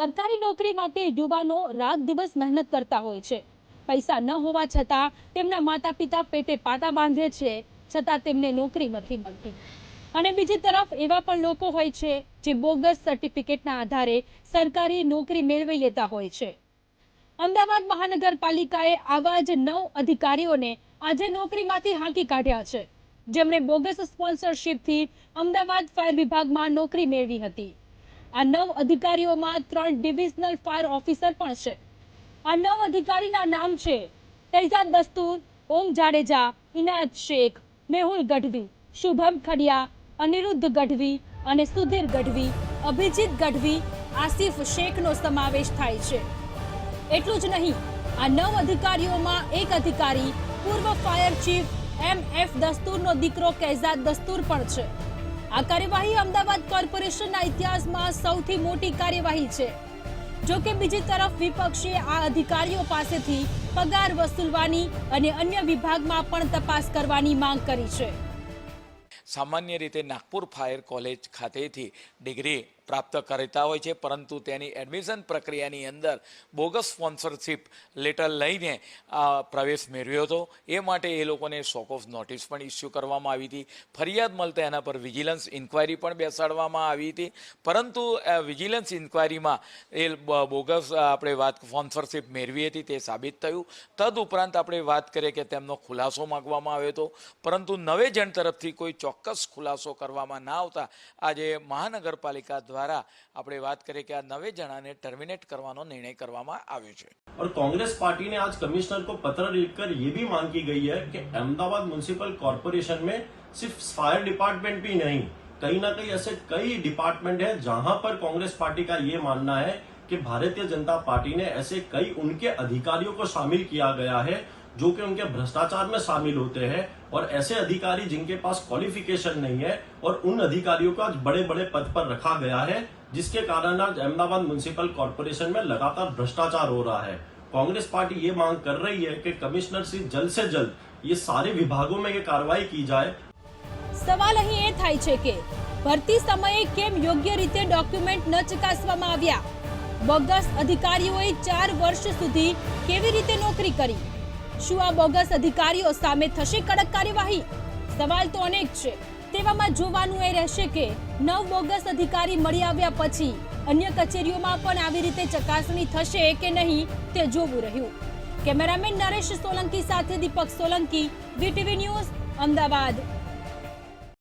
સરકારી નોકરી માટે યુવાનો રાત દિવસ મહેનત કરતા હોય છે. પૈસા ન હોવા છતાં તેમના માતા પિતા પેટે પાટા બાંધે છે, છતાં તેમને નોકરી નથી મળતી. અને બીજી તરફ એવા પણ લોકો હોય છે, જે બોગસ સર્ટિફિકેટના આધારે સરકારી નોકરી મેળવી લેતા હોય છે. અમદાવાદ મહાનગરપાલિકાએ આવા જ નવ અધિકારીઓને આજે નોકરીમાંથી હાંકી કાઢ્યા છે. જેમણે બોગસ સ્પોન્સરશિપથી અમદાવાદ ફાયર વિભાગમાં નોકરી મેળવી હતી. આ નવ અધિકારીઓમાં ત્રણ ડિવિઝનલ ફાયર ઓફિસર પણ છે. આ નવ અધિકારીના નામ છે તેજાદ દસ્તુર, ઓમ જાડેજા, ઇનાયત શેખ, મેહુલ ગઢવી, શુભમ ખડિયા, અનિરુદ્ધ ગઢવી અને સુધીર ગઢવી, અભિજીત ગઢવી, આસિફ શેખનો સમાવેશ થાય છે. એટલું જ નહીં, આ નવ અધિકારીઓમાં એક અધિકારી, પૂર્વ ફાયર ચીફ એમ એફ દસ્તુરનો દીકરો કેઝાદ દસ્તુર પણ છે. આ કાર્યવાહી અમદાવાદ કોર્પોરેશનના ઇતિહાસમાં સૌથી મોટી કાર્યવાહી છે. જો કે બીજી તરફ વિપક્ષે આ અધિકારીઓ પાસેથી પગાર વસૂલવાની અને અન્ય વિભાગમાં પણ તપાસ કરવાની માંગ કરી છે. સામાન્ય રીતે નાગપુર ફાયર કોલેજ ખાતેથી ડિગ્રી પ્રાપ્ત કરતા હોય છે, પરંતુ તેની એડમિશન પ્રક્રિયાની અંદર બોગસ સ્પોન્સરશિપ લેટર લઈને પ્રવેશ મેળવ્યો હતો. એ માટે એ લોકોને શોક ઓફ નોટિસ પણ ઇસ્યુ કરવામાં આવી હતી. ફરિયાદ મળતા એના પર વિજિલન્સ ઇન્ક્વાયરી પણ બેસાડવામાં આવી હતી. પરંતુ વિજિલન્સ ઇન્ક્વાયરીમાં એ બોગસ આપણે વાત સ્પોન્સરશિપ મેળવી હતી તે સાબિત થયું. તદ ઉપરાંત આપણે વાત કરીએ કે તેમનો ખુલાસો માગવામાં આવ્યો હતો. પરંતુ નવે જણ તરફથી કોઈ ચોક્કસ ખુલાસો કરવામાં ના આવતા આજે મહાનગરપાલિકા દ્વારા આપણે વાત કરીએ કે આ નવે જણાને ટર્મિનેટ કરવાનો નિર્ણય કરવામાં આવ્યો છે और कांग्रेस पार्टी ने आज कमिश्नर को पत्र लिखकर ये भी मांग की गई है कि अहमदाबाद म्यूनिसिपल कॉरपोरेशन में सिर्फ फायर डिपार्टमेंट भी नहीं कहीं ना कहीं ऐसे कई डिपार्टमेंट है जहां पर कांग्रेस पार्टी का ये मानना है कि भारतीय जनता पार्टी ने ऐसे कई उनके अधिकारियों को शामिल किया गया है जो कि उनके भ्रष्टाचार में शामिल होते हैं और ऐसे अधिकारी जिनके पास क्वालिफिकेशन नहीं है और उन अधिकारियों को आज बड़े बड़े पद पर रखा गया है जिसके कारण आज अहमदाबाद म्यूनिसिपल कॉरपोरेशन में लगातार भ्रष्टाचार हो रहा है कांग्रेस पार्टी ये मांग कर रही है कि कमिश्नर से जल्द से जल्द ये सारे विभागों में ये कार्रवाई की जाए સવાલ અહીં એ થાય છે કે ભરતી સમયે કેમ યોગ્ય રીતે ડોક્યુમેન્ટ ન ચકાસવામાં આવ્યા બોગસ અધિકારીઓએ ચાર વર્ષ સુધી કેવી રીતે નોકરી કરી શું આ બોગસ અધિકારીઓ સામે થશે કડક કાર્યવાહી? સવાલ તો અનેક છે. તેવામાં જોવાનું એ રહેશે કે નવ બોગસ અધિકારી મળી આવ્યા પછી અન્ય કચેરીઓમાં પણ આવી રીતે ચકાસણી થશે કે નહીં તે જોવું રહ્યું. કેમેરામેન નરેશ સોલંકી સાથે દીપક સોલંકી, વીટીવી ન્યૂઝ, અમદાવાદ.